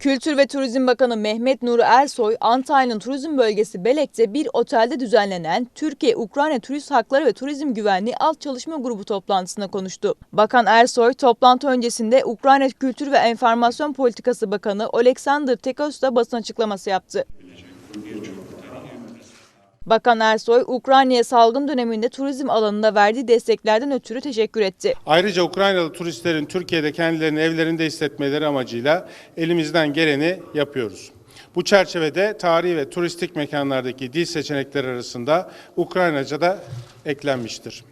Kültür ve Turizm Bakanı Mehmet Nuri Ersoy, Antalya'nın turizm bölgesi Belek'te bir otelde düzenlenen Türkiye-Ukrayna Turist Hakları ve Turizm Güvenliği Alt Çalışma Grubu toplantısında konuştu. Bakan Ersoy, toplantı öncesinde Ukrayna Kültür ve Enformasyon Politikası Bakanı Oleksandr Tekos'ta basın açıklaması yaptı. Bakan Ersoy, Ukrayna'ya salgın döneminde turizm alanında verdiği desteklerden ötürü teşekkür etti. Ayrıca Ukraynalı turistlerin Türkiye'de kendilerini evlerinde hissetmeleri amacıyla elimizden geleni yapıyoruz. Bu çerçevede tarihi ve turistik mekanlardaki dil seçenekleri arasında Ukraynaca da eklenmiştir.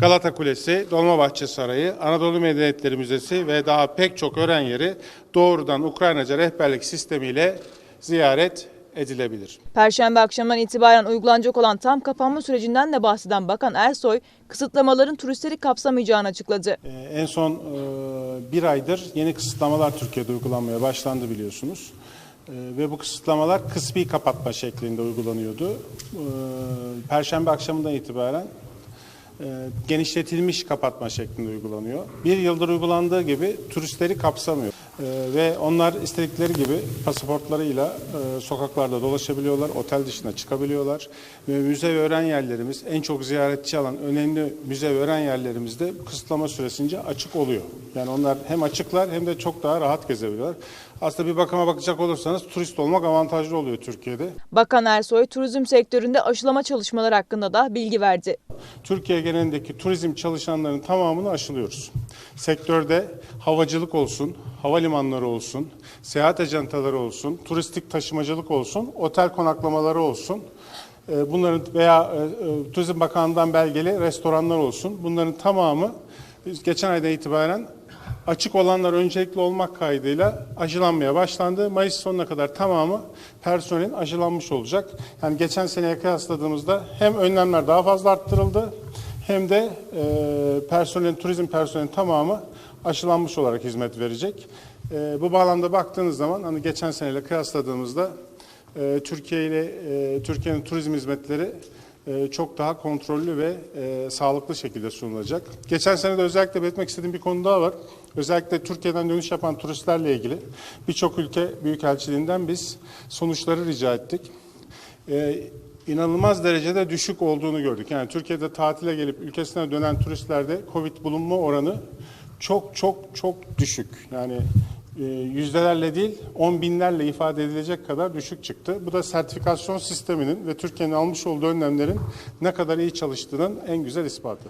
Galata Kulesi, Dolmabahçe Sarayı, Anadolu Medeniyetleri Müzesi ve daha pek çok öğren yeri doğrudan Ukraynaca rehberlik sistemiyle ziyaret edilebilir. Perşembe akşamından itibaren uygulanacak olan tam kapanma sürecinden de bahseden Bakan Ersoy, kısıtlamaların turistleri kapsamayacağını açıkladı. Ee, En son e, bir aydır yeni kısıtlamalar Türkiye'de uygulanmaya başlandı biliyorsunuz. Ee, Ve bu kısıtlamalar kısmi kapatma şeklinde uygulanıyordu. Ee, Perşembe akşamından itibaren e, genişletilmiş kapatma şeklinde uygulanıyor. Bir yıldır uygulandığı gibi turistleri kapsamıyor. Ee, Ve onlar istedikleri gibi pasaportlarıyla e, sokaklarda dolaşabiliyorlar, otel dışına çıkabiliyorlar. Ve müze ve öğren yerlerimiz, en çok ziyaretçi alan önemli müze ve öğren yerlerimizde kısıtlama süresince açık oluyor. Yani onlar hem açıklar hem de çok daha rahat gezebiliyorlar. Aslında bir bakıma bakacak olursanız turist olmak avantajlı oluyor Türkiye'de. Bakan Ersoy, turizm sektöründe aşılama çalışmaları hakkında da bilgi verdi. Türkiye genelindeki turizm çalışanlarının tamamını aşılıyoruz. Sektörde havacılık olsun, havalimanları olsun, seyahat ajantaları olsun, turistik taşımacılık olsun, otel konaklamaları olsun, e, bunların veya e, e, Turizm Bakanlığı'ndan belgeli restoranlar olsun. Bunların tamamı geçen aydan itibaren açık olanlar öncelikli olmak kaydıyla aşılanmaya başlandı. Mayıs sonuna kadar tamamı personelin aşılanmış olacak. Yani geçen seneye kıyasladığımızda hem önlemler daha fazla arttırıldı hem de e, personelin, turizm personelin tamamı aşılanmış olarak hizmet verecek. E, bu bağlamda baktığınız zaman hani geçen seneyle kıyasladığımızda e, Türkiye ile e, Türkiye'nin turizm hizmetleri çok daha kontrollü ve e, sağlıklı şekilde sunulacak. Geçen sene de özellikle belirtmek istediğim bir konu daha var. Özellikle Türkiye'den dönüş yapan turistlerle ilgili birçok ülke büyükelçiliğinden biz sonuçları rica ettik. E, inanılmaz derecede düşük olduğunu gördük. Yani Türkiye'de tatile gelip ülkesine dönen turistlerde Covid bulunma oranı çok çok çok düşük. Yani e, yüzdelerle değil on binlerle ifade edilecek kadar düşük çıktı. Bu da sertifikasyon sisteminin ve Türkiye'nin almış olduğu önlemlerin ne kadar iyi çalıştığının en güzel ispatı.